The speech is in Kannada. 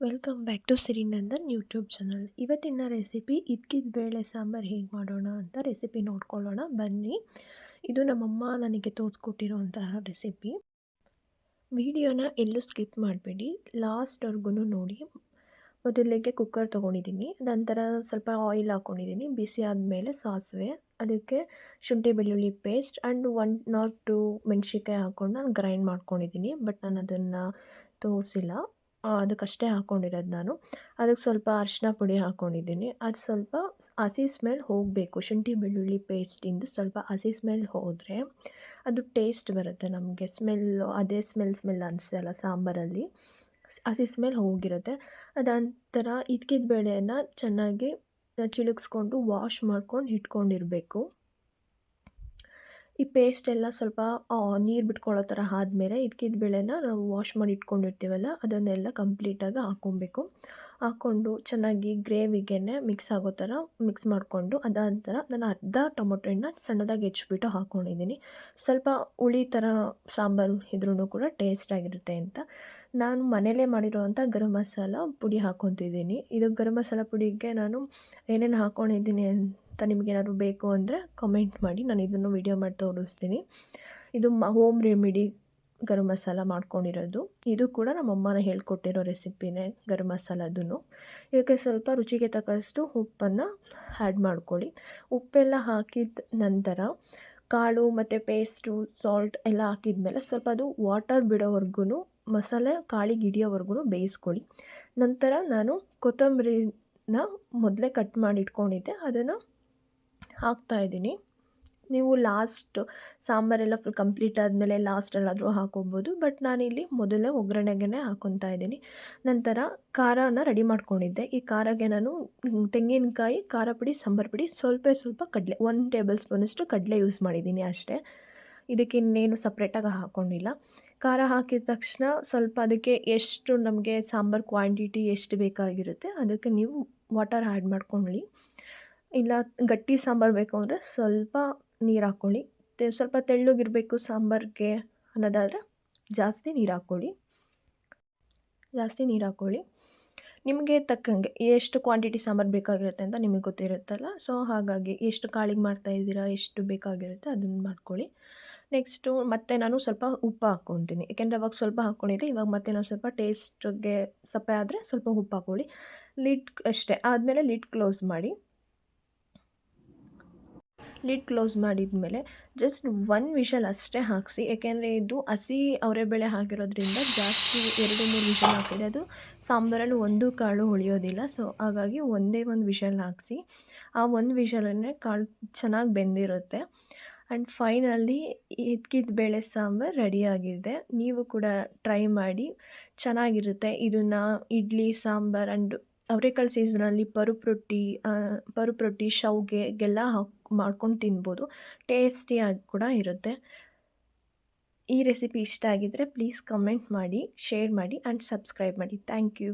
Welcome back to Sirinandan YouTube channel ಇವತ್ತಿನ ರೆಸಿಪಿ ಇದ್ಕಿದ ಬೇಳೆ ಸಾಂಬಾರು ಹೇಗೆ ಮಾಡೋಣ ಅಂತ ರೆಸಿಪಿ ನೋಡ್ಕೊಳ್ಳೋಣ. ಬನ್ನಿ. ಇದು ನಮ್ಮಮ್ಮ ನನಗೆ ತೋರಿಸ್ಕೊಟ್ಟಿರೋಂತಹ ರೆಸಿಪಿ ವಿಡಿಯೋನ ಎಲ್ಲೂ ಸ್ಕಿಪ್ ಮಾಡಬೇಡಿ. ಲಾಸ್ಟ್ವರೆಗೂ ನೋಡಿ. ಮೊದಲಿಗೆ ಕುಕ್ಕರ್ ತೊಗೊಂಡಿದ್ದೀನಿ ನಂತರ ಸ್ವಲ್ಪ ಆಯಿಲ್ ಹಾಕ್ಕೊಂಡಿದ್ದೀನಿ ಬಿಸಿ ಆದಮೇಲೆ ಸಾಸಿವೆ. ಅದಕ್ಕೆ ಶುಂಠಿ ಬೆಳ್ಳುಳ್ಳಿ paste and one not two ಮೆಣ್ಸಿನ್ಕಾಯಿ ಹಾಕ್ಕೊಂಡು ನಾನು ಗ್ರೈಂಡ್ ಮಾಡ್ಕೊಂಡಿದ್ದೀನಿ ಬಟ್ ನಾನು ಅದನ್ನು ತೋರಿಸಿಲ್ಲ. ಅದಕ್ಕಷ್ಟೇ ಹಾಕ್ಕೊಂಡಿರೋದು ನಾನು. ಅದಕ್ಕೆ ಸ್ವಲ್ಪ ಅರಿಶಿನ ಪುಡಿ ಹಾಕ್ಕೊಂಡಿದ್ದೀನಿ ಅದು ಸ್ವಲ್ಪ ಹಸಿ ಸ್ಮೆಲ್ ಹೋಗಬೇಕು. ಶುಂಠಿ ಬೆಳ್ಳುಳ್ಳಿ ಪೇಸ್ಟಿಂದು ಸ್ವಲ್ಪ ಹಸಿ ಸ್ಮೆಲ್ ಹೋದರೆ ಅದು ಟೇಸ್ಟ್ ಬರುತ್ತೆ ನಮಗೆ. ಸ್ಮೆಲ್, ಅದೇ ಸ್ಮೆಲ್ ಸ್ಮೆಲ್ ಅನಿಸಲ್ಲ ಸಾಂಬಾರಲ್ಲಿ. ಹಸಿ ಸ್ಮೆಲ್ ಹೋಗಿರುತ್ತೆ. ಅದಂತರ ಇದ್ಕಿದ ಬೇಳೆಯನ್ನು ಚೆನ್ನಾಗಿ ಚಿಳುಕ್ಸ್ಕೊಂಡು ವಾಶ್ ಮಾಡ್ಕೊಂಡು ಇಟ್ಕೊಂಡಿರಬೇಕು. ಈ ಪೇಸ್ಟ್ ಎಲ್ಲ ಸ್ವಲ್ಪ ನೀರು ಬಿಟ್ಕೊಳ್ಳೋ ಥರ ಆದಮೇಲೆ ಇದ್ಕಿದ ಬೇಳೆನ ನಾವು ವಾಶ್ ಮಾಡಿ ಇಟ್ಕೊಂಡಿರ್ತೀವಲ್ಲ, ಅದನ್ನೆಲ್ಲ ಕಂಪ್ಲೀಟಾಗಿ ಹಾಕ್ಕೊಬೇಕು. ಹಾಕ್ಕೊಂಡು ಚೆನ್ನಾಗಿ ಗ್ರೇವಿಗೆ ಮಿಕ್ಸ್ ಆಗೋ ಥರ ಮಿಕ್ಸ್ ಮಾಡಿಕೊಂಡು ಅದಾದ ನಾನು ಅರ್ಧ ಟೊಮೊಟೊ ಹಣ್ಣು ಸಣ್ಣದಾಗಿ ಹೆಚ್ಚಿಬಿಟ್ಟು ಹಾಕ್ಕೊಂಡಿದ್ದೀನಿ ಸ್ವಲ್ಪ ಹುಳಿ ಥರ ಸಾಂಬಾರು ಇದ್ರೂ ಕೂಡ ಟೇಸ್ಟಾಗಿರುತ್ತೆ ಅಂತ. ನಾನು ಮನೇಲೇ ಮಾಡಿರುವಂಥ ಗರಂ ಮಸಾಲ ಪುಡಿ ಹಾಕ್ಕೊತಿದ್ದೀನಿ. ಇದು ಗರಂ ಮಸಾಲ ಪುಡಿಗೆ ನಾನು ಏನೇನು ಹಾಕ್ಕೊಂಡಿದ್ದೀನಿ ಅಂತ ನಿಮಗೇನಾದ್ರು ಬೇಕು ಅಂದರೆ ಕಮೆಂಟ್ ಮಾಡಿ, ನಾನು ಇದನ್ನು ವೀಡಿಯೋ ಮಾಡಿ ತೋರಿಸ್ತೀನಿ. ಇದು ಮ ಹೋಮ್ ರೆಮಿಡಿ ಗರಂ ಮಸಾಲ ಮಾಡ್ಕೊಂಡಿರೋದು. ಇದು ಕೂಡ ನಮ್ಮ ಅಮ್ಮನ ಹೇಳ್ಕೊಟ್ಟಿರೋ ರೆಸಿಪಿನೇ ಗರಂ ಮಸಾಲದೂ ಇದಕ್ಕೆ ಸ್ವಲ್ಪ ರುಚಿಗೆ ತಕ್ಕಷ್ಟು ಉಪ್ಪನ್ನು ಆ್ಯಡ್ ಮಾಡ್ಕೊಳ್ಳಿ. ಉಪ್ಪೆಲ್ಲ ಹಾಕಿದ ನಂತರ ಕಾಳು ಮತ್ತು ಪೇಸ್ಟು ಸಾಲ್ಟ್ ಎಲ್ಲ ಹಾಕಿದ ಮೇಲೆ ಸ್ವಲ್ಪ ಅದು ವಾಟರ್ ಬಿಡೋವರೆಗೂ ಮಸಾಲೆ ಕಾಳಿಗೆ ಹಿಡಿಯೋವರೆಗೂ ಬೇಯಿಸ್ಕೊಳ್ಳಿ. ನಂತರ ನಾನು ಕೊತ್ತಂಬರಿನ ಮೊದಲೇ ಕಟ್ ಮಾಡಿ ಇಟ್ಕೊಂಡಿದ್ದೆ. ಅದನ್ನು ಹಾಕ್ತಾಯಿದ್ದೀನಿ ನೀವು ಲಾಸ್ಟ್ ಸಾಂಬಾರೆಲ್ಲ ಫುಲ್ ಕಂಪ್ಲೀಟ್ ಆದಮೇಲೆ ಲಾಸ್ಟಲ್ಲಾದರೂ ಹಾಕೋಬೋದು. ಬಟ್ ನಾನಿಲ್ಲಿ ಮೊದಲೇ ಒಗ್ಗರಣೆಗೆನೆ ಹಾಕೊತಾ ಇದ್ದೀನಿ. ನಂತರ ಖಾರನ ರೆಡಿ ಮಾಡ್ಕೊಂಡಿದ್ದೆ. ಈ ಖಾರಕ್ಕೆ ನಾನು ತೆಂಗಿನಕಾಯಿ, ಖಾರ ಪುಡಿ, ಸಾಂಬಾರು ಪುಡಿ ಸ್ವಲ್ಪ ಸ್ವಲ್ಪ ಕಡಲೆ ಒನ್ ಟೇಬಲ್ ಸ್ಪೂನಷ್ಟು ಕಡಲೆ ಯೂಸ್ ಮಾಡಿದ್ದೀನಿ ಅಷ್ಟೇ. ಇದಕ್ಕೆ ಇನ್ನೇನು ಸಪ್ರೇಟಾಗಿ ಹಾಕ್ಕೊಂಡಿಲ್ಲ ಖಾರ ಹಾಕಿದ ತಕ್ಷಣ ಸ್ವಲ್ಪ ಅದಕ್ಕೆ ಎಷ್ಟು ನಮಗೆ ಸಾಂಬಾರು ಕ್ವಾಂಟಿಟಿ ಎಷ್ಟು ಬೇಕಾಗಿರುತ್ತೆ ಅದಕ್ಕೆ ನೀವು ವಾಟರ್ ಆ್ಯಡ್ ಮಾಡ್ಕೊಳ್ಳಿ. ಇಲ್ಲ ಗಟ್ಟಿ ಸಾಂಬಾರು ಬೇಕು ಅಂದರೆ ಸ್ವಲ್ಪ ನೀರು ಹಾಕ್ಕೊಳ್ಳಿ. ತೆ ಸ್ವಲ್ಪ ತೆಳ್ಳಗಿರಬೇಕು ಸಾಂಬಾರಿಗೆ ಅನ್ನೋದಾದರೆ ಜಾಸ್ತಿ ನೀರು ಹಾಕ್ಕೊಳ್ಳಿ. ಜಾಸ್ತಿ ನೀರು ಹಾಕ್ಕೊಳ್ಳಿ. ನಿಮಗೆ ತಕ್ಕಂಗೆ ಎಷ್ಟು ಕ್ವಾಂಟಿಟಿ ಸಾಂಬಾರು ಬೇಕಾಗಿರುತ್ತೆ ಅಂತ ನಿಮಗೆ ಗೊತ್ತಿರುತ್ತಲ್ಲ? ಸೊ ಹಾಗಾಗಿ ಎಷ್ಟು ಕಾಳಿಗೆ ಮಾಡ್ತಾ ಇದ್ದೀರಾ, ಎಷ್ಟು ಬೇಕಾಗಿರುತ್ತೆ ಅದನ್ನು ಮಾಡ್ಕೊಳ್ಳಿ. ನೆಕ್ಸ್ಟು ಮತ್ತೆ ನಾನು ಸ್ವಲ್ಪ ಉಪ್ಪು ಹಾಕ್ಕೊತೀನಿ. ಏಕೆಂದರೆ ಅವಾಗ ಸ್ವಲ್ಪ ಹಾಕ್ಕೊಂಡಿದ್ದೆ ಇವಾಗ ಮತ್ತೆ ನಾನು ಸ್ವಲ್ಪ ಟೇಸ್ಟ್ಗೆ ಸಪ್ಪೆ ಆದರೆ ಸ್ವಲ್ಪ ಉಪ್ಪು ಹಾಕ್ಕೊಳ್ಳಿ. ಲಿಡ್ ಅಷ್ಟೇ. ಆದಮೇಲೆ ಲಿಡ್ ಕ್ಲೋಸ್ ಮಾಡಿ. ಲಿಡ್ ಕ್ಲೋಸ್ ಮಾಡಿದ ಮೇಲೆ ಜಸ್ಟ್ ಒನ್ ವಿಷಲ್ ಅಷ್ಟೇ ಹಾಕಿಸಿ, ಏಕೆಂದರೆ ಇದು ಹಸಿ ಅವರೆಬೇಳೆ ಹಾಕಿರೋದ್ರಿಂದ ಜಾಸ್ತಿ ಎರಡು, ಮೂರು ವಿಷಲ್ ಹಾಕಿದ್ರೆ ಅದು ಸಾಂಬಾರಲ್ಲಿ ಒಂದು ಕಾಳು ಉಳಿಯೋದಿಲ್ಲ. ಸೊ ಹಾಗಾಗಿ ಒಂದೇ ಒಂದು ವಿಷಲ್ ಹಾಕಿಸಿ, ಆ ಒಂದು ವಿಷಲನ್ನೇ ಕಾಳು ಚೆನ್ನಾಗಿ ಬೆಂದಿರುತ್ತೆ. ಆ್ಯಂಡ್ ಫೈನಲಿ ಇದ್ಕಿದ ಬೇಳೆ ಸಾಂಬಾರು ರೆಡಿಯಾಗಿದೆ ನೀವು ಕೂಡ ಟ್ರೈ ಮಾಡಿ, ಚೆನ್ನಾಗಿರುತ್ತೆ. ಇದನ್ನು ಇಡ್ಲಿ, ಸಾಂಬಾರು ಆ್ಯಂಡ್ ಅವರೆಕಾಳು ಸೀಸನಲ್ಲಿ ಪರುಪ್ ರೊಟ್ಟಿ ಪರುಪ್ ರೊಟ್ಟಿ ಶಾವ್ಗೆಗೆಲ್ಲ ಹಾಕಿ, ಮಾಡ್ಕೊಂಡು ತಿನ್ಬೋದು. ಟೇಸ್ಟಿಯಾಗಿ ಕೂಡ ಇರುತ್ತೆ. ಈ ರೆಸಿಪಿ ಇಷ್ಟ ಆಗಿದ್ದರೆ ಪ್ಲೀಸ್ ಕಮೆಂಟ್ ಮಾಡಿ ಶೇರ್ ಮಾಡಿ ಆ್ಯಂಡ್ ಸಬ್ಸ್ಕ್ರೈಬ್ ಮಾಡಿ. Thank you